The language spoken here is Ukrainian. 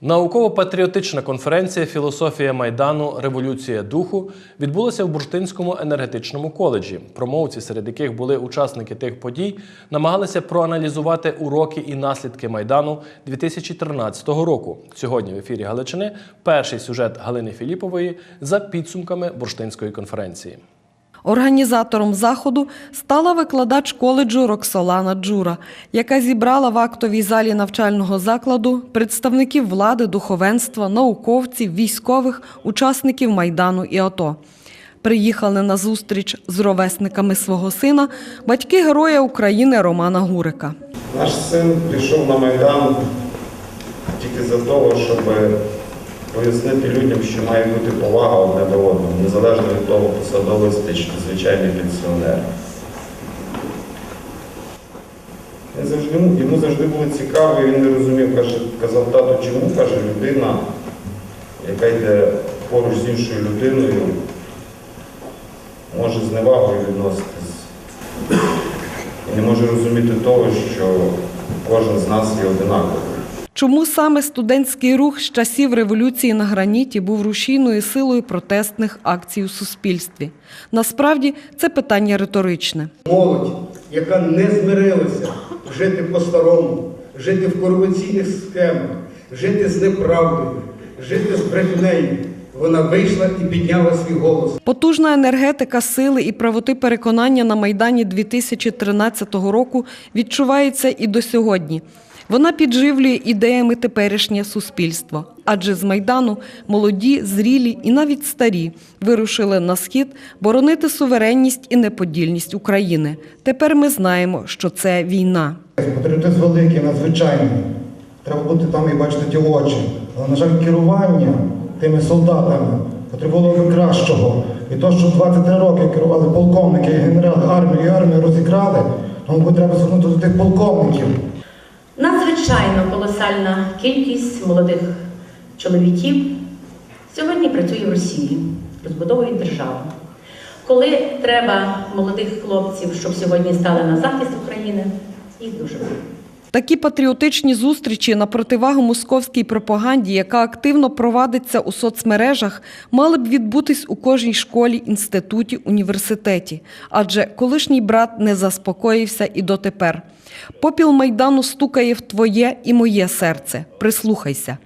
Науково-патріотична конференція Філософія Майдану Революція духу відбулася в Бурштинському енергетичному коледжі. Промовці, серед яких були учасники тих подій, намагалися проаналізувати уроки і наслідки майдану 2013 року. Сьогодні в ефірі Галичини перший сюжет Галини Філіпової за підсумками Бурштинської конференції. Організатором заходу стала викладач коледжу Роксолана Джура, яка зібрала в актовій залі навчального закладу представників влади, духовенства, науковців, військових, учасників майдану і АТО. Приїхали на зустріч з ровесниками свого сина батьки героя України Романа Гурика. Наш син прийшов на Майдан тільки за того, щоб пояснити людям, що має бути повага одне до одного, незалежно від того, посадовець ти чи звичайний пенсіонер. Завжди, йому завжди було цікаво, і він не розумів, каже, казав, тато, чому каже людина, яка йде поруч з іншою людиною, може з невагою відноситись і не може розуміти того, що кожен з нас є одинаковий. Чому саме студентський рух з часів революції на граніті був рушійною силою протестних акцій у суспільстві? Насправді це питання риторичне. Молодь, яка не змирилася жити по-старому, жити в корупційних схемах, жити з неправдою, жити з брехнею, вона вийшла і підняла свій голос. Потужна енергетика сили і правоти переконання на Майдані 2013 року відчувається і до сьогодні. Вона підживлює ідеями теперішнє суспільство. Адже з Майдану молоді, зрілі і навіть старі вирушили на схід боронити суверенність і неподільність України. Тепер ми знаємо, що це війна. Патріотизм великий, надзвичайний. Треба бути там і бачити ті очі. Але, на жаль, керування тими солдатами потребувало би кращого. І то, що 23 роки керували полковники і генерали армію, і армію розікрали, то, мабуть, треба звернути до тих полковників. Надзвичайно колосальна кількість молодих чоловіків сьогодні працює в Росії, розбудовує державу. Коли треба молодих хлопців, щоб сьогодні стали на захист України, їх дуже мало. Такі патріотичні зустрічі на противагу московській пропаганді, яка активно провадиться у соцмережах, мали б відбутись у кожній школі, інституті, університеті. Адже колишній брат не заспокоївся і дотепер. Попіл майдану стукає в твоє і моє серце. Прислухайся.